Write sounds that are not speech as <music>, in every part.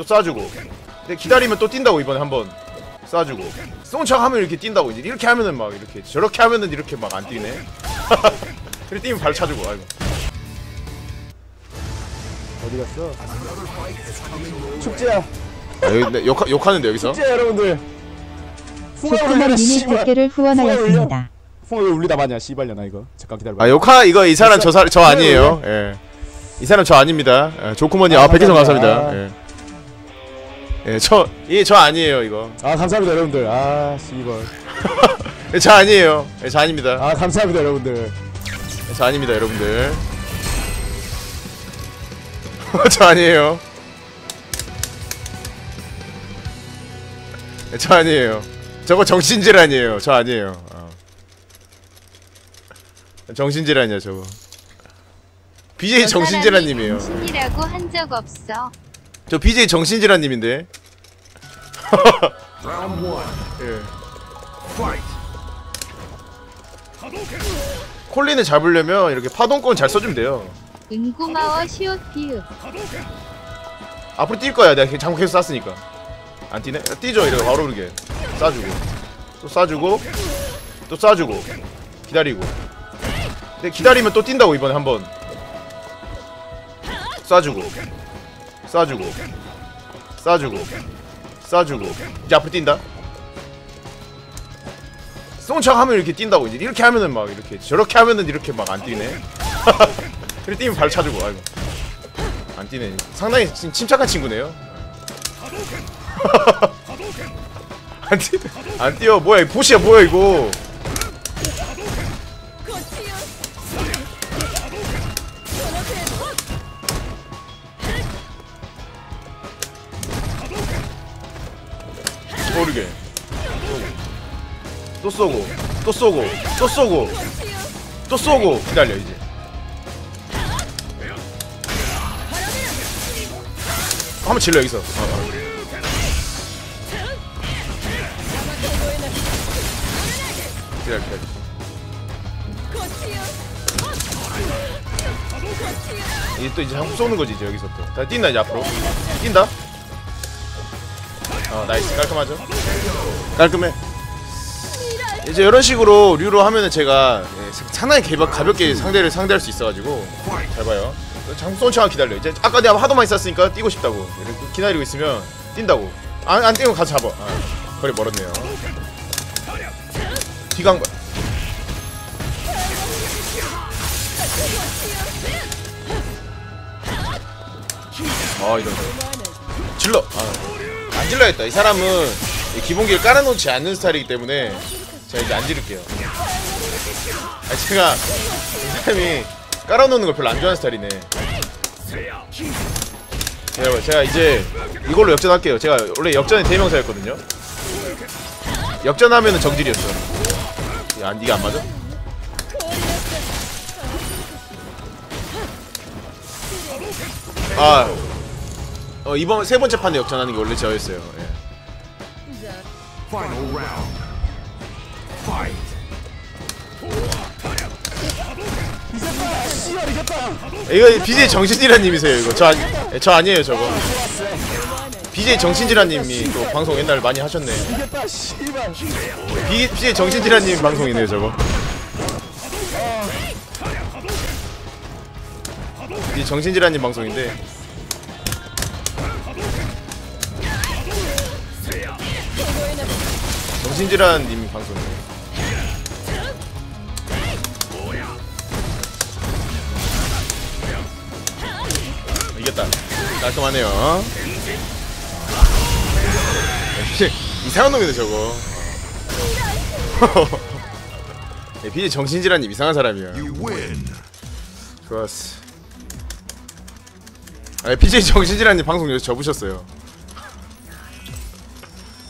또 쏴주고. 근데 기다리면 또 뛴다고 이번에 한번 쏴주고. 쏜척 하면 이렇게 뛴다고 이제 이렇게 하면은 막 이렇게 저렇게 하면은 이렇게 막 안 뛰네. <laughs> 그래 뛰면 발 차주고 아이고. 어디 갔어? 축제야. 아, 여기 내 욕, 욕하는데 여기서? 축제 여러분들. 울려라 미니 씨발. 100개를 후원하였습니다. 왜 울리다 마냐 씨발려나 이거. 잠깐 기다려봐. 아 욕하 이거 이 사람 저, 사, 저 아니에요. 예. 이 사람 저 아닙니다. 예, 조쿠머니 아, 아, 100개선 감사합니다. 감사합니다 예. 예, 저, 예, 저 아니에요, 이거. 아 감사합니다 여러분들 아 씨발 <laughs> 예, 저 아니에요. 예, 저 아닙니다. 아 감사합니다 여러분들 예, 저 아닙니다, 여러분들. <laughs> 저 아니에요. 예, 저 아니에요. 저거 정신질환이에요. 저 아니에요. 어. 정신질환이야, 저거. BJ 정신질환님이에요. 신이라고 한 적 없어. 저 BJ 정신질환님인데. <laughs> 예. 콜린을 잡으려면 이렇게 파동권 잘 써주면 돼요. 은고마워 시오피읍. 앞으로 뛸 거야. 내가 장구 계속 쐈으니까. 안 뛰네? 야, 뛰죠. 이렇게 바로 이렇게 쏴주고 또 쏴주고 또 쏴주고 기다리고. 근데 기다리면 또 뛴다고 이번에 한번 쏴주고 쏴주고 쏴주고 쏴주고 이제 앞으로 뛴다. 쏜척 하면 이렇게 뛴다고 이제 이렇게 하면은 막 이렇게 저렇게 하면은 이렇게 막 안 뛰네. <laughs> 그래 뛰면 발 차주고 아이고 안 뛰네. 상당히 침- 침착한 친구네요. <laughs> 안 뛰, 안 뛰어. 뭐야, 이 보시야, 뭐야 이거. 또 쏘고, 또 쏘고, 또 쏘고, 또 쏘고. 기다려 이제. 한번 질러 여기서. 어, 어. 기다려 기다려. 이제 또 이제 한번 쏘는 거지 이제 여기서 또. 다 뛴다 이제 앞으로. 뛴다. 어 나이스 깔끔하죠? 깔끔해. 이제 이런 식으로 류로 하면은 제가 예, 상당히 개바, 가볍게 상대를 상대할 수 있어가지고 잘 봐요. 장쏜차가 기다려. 이제 아까 내가 하도 많이 쐈으니까 뛰고 싶다고 기다리고 있으면 뛴다고. 안, 안 뛰면 가서 잡아. 아, 거리 멀었네요. 뒤간 거야. 아 이런 거. 질러. 아, 안 질러야겠다. 이 사람은 이 기본기를 깔아놓지 않는 스타일이기 때문에 제가 이제 안 지를게요. 아 제가 이 사람이 깔아놓는 걸 별로 안 좋아하는 스타일이네. 제가, 제가 이제 이걸로 역전할게요. 제가 원래 역전의 대명사였거든요. 역전하면은 정질이었어. 야, 니가 안 맞아? 아, 어 이번 세 번째 판에 역전하는 게 원래 저였어요. 예. 이거 BJ 정신질환님이세요 이거. 저, 아니, 예, 저 아니에요 저거. BJ 정신질환님이 또 방송 옛날에 많이 하셨네. B, BJ 정신질환님 방송이네요 저거. BJ 정신질환님 방송인데. 정신질환님 방송이에요 이겼다. 깔끔하네요. 역시 이상한 놈이네 저거. 예, BJ 정신질환님 이상한 사람이야. 좋았어. 아 BJ 정신질환님 방송 여기서 접으셨어요.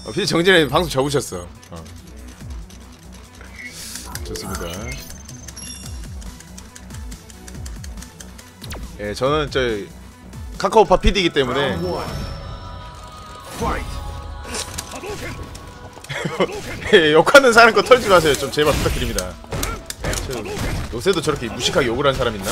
어, BJ 정신질환님 방송 접으셨어. 어. 좋습니다. 예 저는 저 카카오파 PD이기 때문에. <laughs> 예, 욕하는 사람 거 털지 마세요. 좀 제발 부탁드립니다. 저, 요새도 저렇게 무식하게 욕을 하는 사람 있나?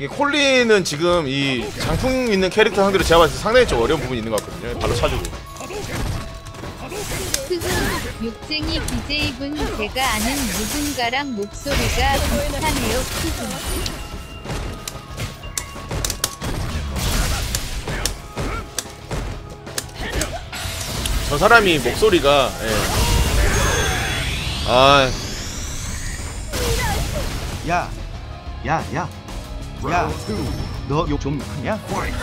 이게 콜린은 지금 이 장풍 있는 캐릭터 상대로 제가 봤을 때 상당히 좀 어려운 부분이 있는 것 같거든요. 발로 차주고. 욕쟁이 BJ분 제가 아는 누군가랑 목소리가 비슷하네요. 저 사람이 목소리가 예. 아 야, 야, 야, 야, 너 욕 좀? Fight.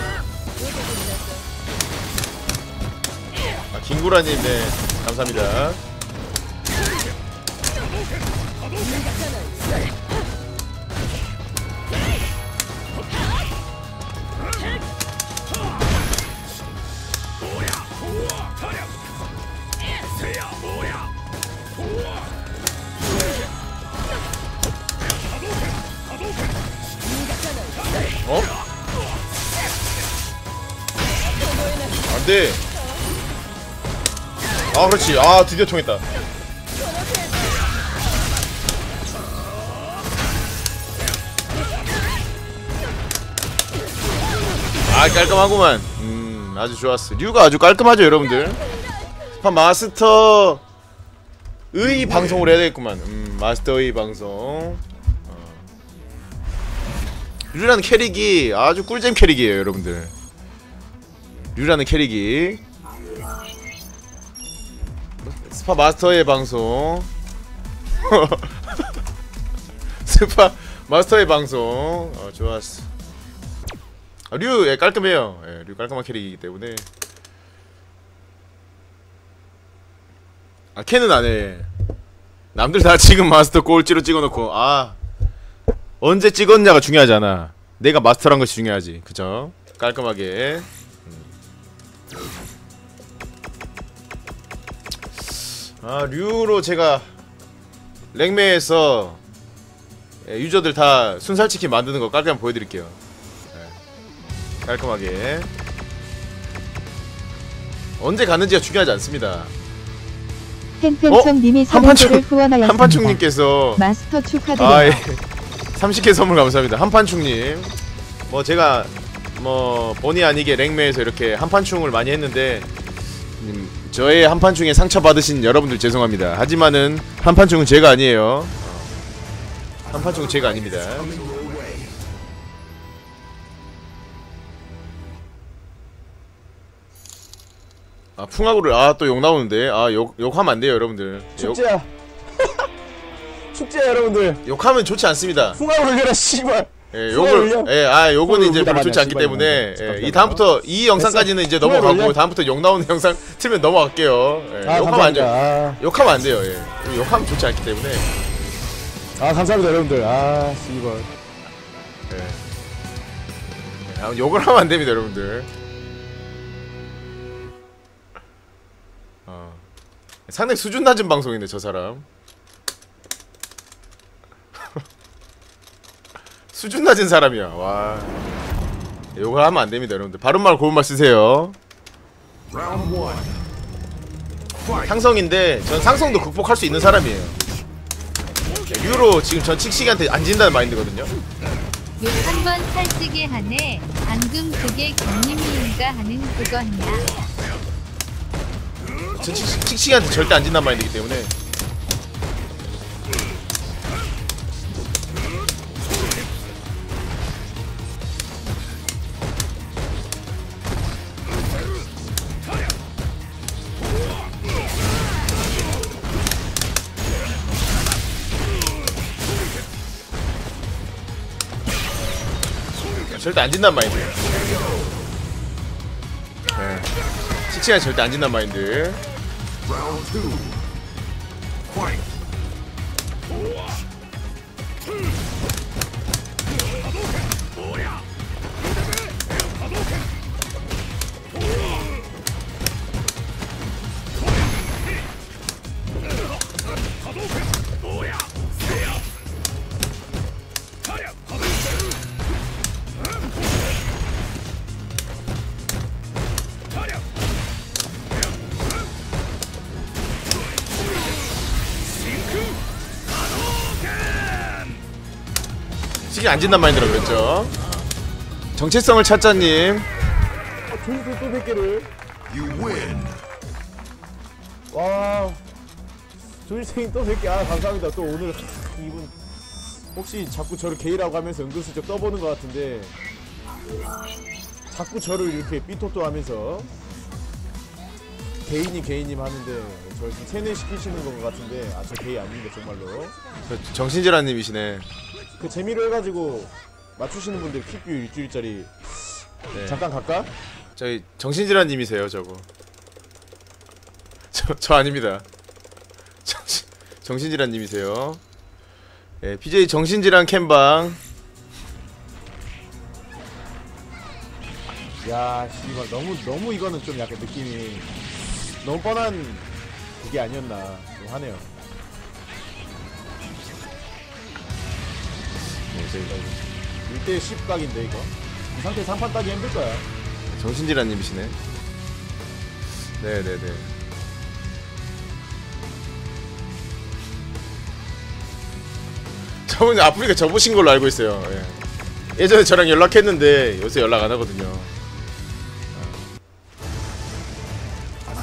아, 김구라님 네 감사합니다. 어? 안돼. 아 그렇지. 아 드디어 통했다. 아 깔끔하구만. 음 아주 좋았어. 류가 아주 깔끔하죠 여러분들. 스파 마스터 의 방송을 해야 되겠구만. 음 마스터의 방송. 어. 류라는 캐릭이 아주 꿀잼 캐릭이에요 여러분들. 류라는 캐릭이. 스파 마스터의 방송. <laughs> 스파 마스터의 방송. 어, 좋았어. 아, 류 예, 깔끔해요. 예, 류 깔끔한 캐릭이기 때문에. 아 캔은 안해. 남들 다 지금 마스터 꼴찌로 찍어놓고 아 언제 찍었냐가 중요하지 않아. 내가 마스터란 것이 중요하지. 그죠? 깔끔하게. 아 류로 제가 랭메에서 예, 유저들 다 순살치킨 만드는 거 깔끔하게 보여드릴게요. 예, 깔끔하게. 언제 가는지가 중요하지 않습니다. 3원조를 후원하였습니다. 한판충님께서 마스터 축하드려요. 아 예. 30개 선물 감사합니다. 한판충님. 뭐 제가 뭐 본의 아니게 랭메에서 이렇게 한판충을 많이 했는데 음, 저의 한판충에 상처받으신 여러분들 죄송합니다. 하지만은 한판충은 제가 아니에요. 어. 한판충은 제가 아닙니다. 아 풍하고를 아또 욕 나오는데. 아 욕 욕하면 안 돼요 여러분들. 욕, 축제야. 축제야 여러분들. 욕하면 좋지 않습니다 풍악을 올려라 씨발. 예, 요걸? 예, 아, 요거는 이제 별로 좋지 않기 때문에 예, 이거. 이 다음부터 이 영상까지는 이제 넘어가고? 다음부터 욕 나오는 영상 틀면 넘어갈게요. 예, 아 욕하면 안 감사합니다. 돼요. 아, 욕하면 안 돼요. 예. 욕하면 좋지 않기 때문에. 아 감사합니다 여러분들. 아 씨발. 예. 아, 욕을 하면 안 됩니다, 여러분들. 어. 상당히 수준 낮은 방송인데 저 사람. 수준 낮은 사람이야. 와. 욕을 하면 안 됩니다, 여러분들. 바른 말 고운 말 쓰세요. 상성인데 전 상성도 극복할 수 있는 사람이에요. 유로 지금 전 칙식이한테 안 진다는 마인드거든요. 욕한번 살찌게 하네. 방금 그게 경님이인가 하는 그거냐. 전 칙식, 칙식이한테 절대 안 진다는 마인드이기 때문에 절대 안 진다는 마인드예요. 네. 칙식이한테 절대 안 진다는 마인드. 칙식 안 진다는 마인드라고 그랬죠. 정체성을 찾자님 아, 조이스 또 100개를. You win. 와. 조일생이 또 100개. 아, 감사합니다. 또 오늘 이분 혹시 자꾸 저를 게이라고 하면서 은근슬쩍 떠보는 것 같은데 자꾸 저를 이렇게 삐토또 하면서 개인이 개인님 하는데 저 지금 세뇌시키시는 것 같은데 아저 게이 아닙니다 정말로. 정신질환님이시네. 그 재미로 해가지고 맞추시는 분들 퀵뷰 일주일짜리. 네. 잠깐 갈까? 저희 정신질환님이세요 저거. 저, 저 아닙니다. 정신, 정신질환님이세요. 예, BJ 정신질환 캠방. 야 씨발 너무 너무 이거는 좀 약간 느낌이 너무 뻔한 그게 아니었나. 좀 하네요. 네, 저희 1대 10 각인데 이거? 이 상태 3판 따기 힘들 거야. 정신질환님이시네. 네네네. 저분이 아프리카 접으신 걸로 알고 있어요. 예. 예전에 저랑 연락했는데 요새 연락 안 하거든요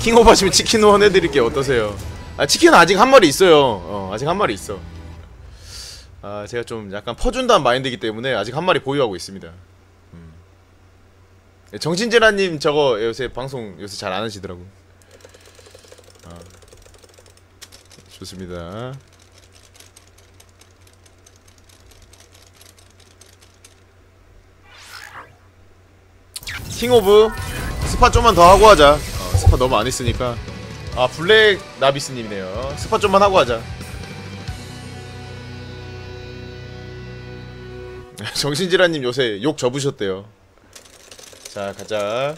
킹오브 하시면 치킨 후원 해드릴게요. 어떠세요? 아 치킨은 아직 한 마리 있어요. 어, 아직 한 마리 있어. 아 제가 좀 약간 퍼준다는 마인드이기 때문에 아직 한 마리 보유하고 있습니다. 예, 정신질환님 저거 요새 방송 요새 잘 안 하시더라고. 아, 좋습니다. 킹 오브 스파 좀만 더 하고 하자. 어, 스파 너무 안 했으니까. 아 블랙 나비스님이네요. 스파 좀만 하고 하자. <laughs> 정신질환님 요새 욕 접으셨대요. 자 가자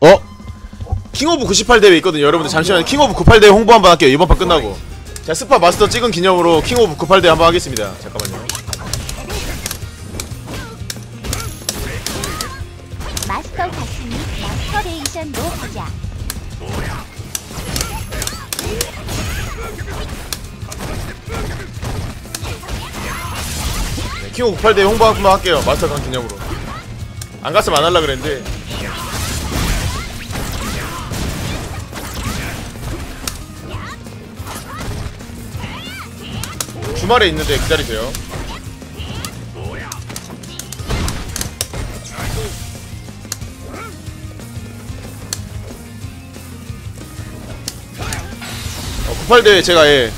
어? 킹오브 98 대회 있거든요 여러분들 잠시만요 킹오브 98 대회 홍보 한번 할게요 이번 판 끝나고 자 스파 마스터 찍은 기념으로 킹 오브 98 대회 한번 하겠습니다. 잠깐만요. 마스터 갔으니 마스터레이션도 하자. 네, 킹 오브 98 대회 홍보 한번 할게요. 마스터 간 기념으로. 안 갔으면 안 할라 그랬는데 주말에 있는데 기다리세요. 어, 98대회 제가 예.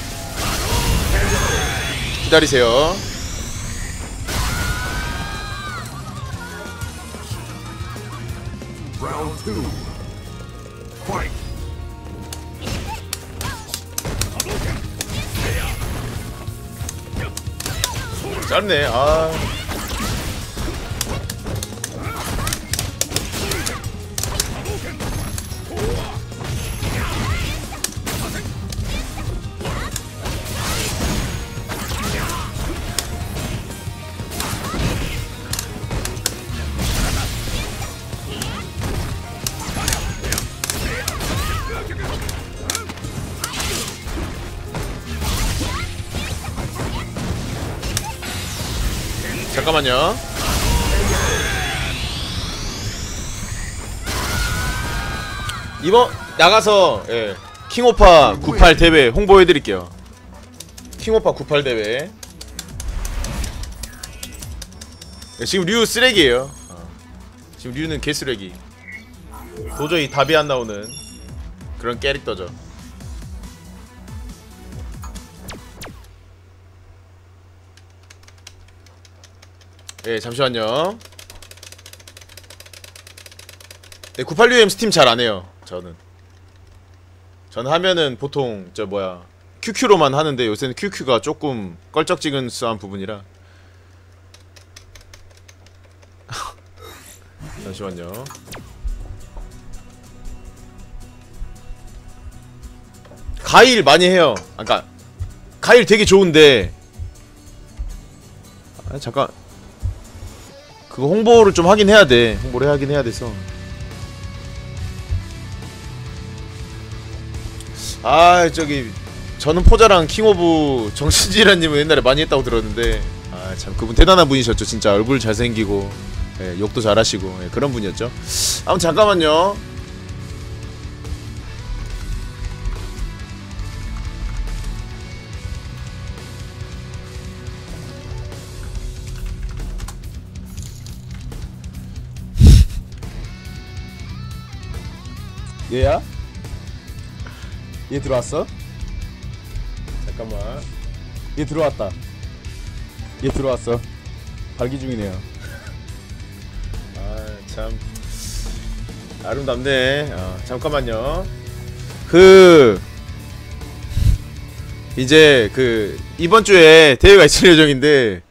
기다리세요. Round two. 짧네. 아 잠깐만요. 이번 나가서 예, 킹오파 98 대회 홍보해드릴게요. 킹오파 98 대회. 예, 지금 류 쓰레기예요. 어. 지금 류는 개쓰레기. 도저히 답이 안 나오는 그런 캐릭터죠 예, 잠시만요. 네, 986M 스팀 잘 안 해요. 저는. 전 하면은 보통 저 뭐야 QQ로만 하는데 요새는 QQ가 조금 껄쩍지근수한 부분이라. <laughs> 잠시만요. 가일 많이 해요. 아까 그러니까 가일 되게 좋은데. 아, 잠깐. 그거 홍보를 좀 하긴 해야 돼. 홍보를 하긴 해야 돼서. 아 저기 저는 포자랑 킹 오브 정신지라님은 옛날에 많이 했다고 들었는데 아 참 그분 대단한 분이셨죠 진짜 얼굴 잘생기고 예, 욕도 잘하시고 예, 그런 분이었죠 아무튼 잠깐만요 얘야? 얘 들어왔어? 잠깐만 얘 들어왔다. 얘 들어왔어. 발기 중이네요. 아 참 아름답네 아, 잠깐만요 그 이제 그 이번 주에 대회가 있을 예정인데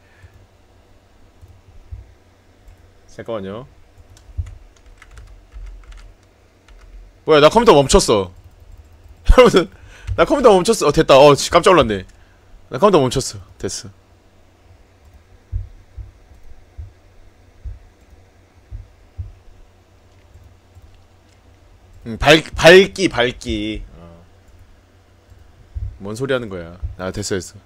잠깐만요 뭐야 나 컴퓨터 멈췄어 <laughs> 여러분 나 컴퓨터 멈췄어 어 됐다 어 씨, 깜짝 놀랐네 나 컴퓨터 멈췄어 됐어 응, 발, 밝기, 밝기. 어. 뭔 소리 하는 거야. 아, 됐어, 됐어.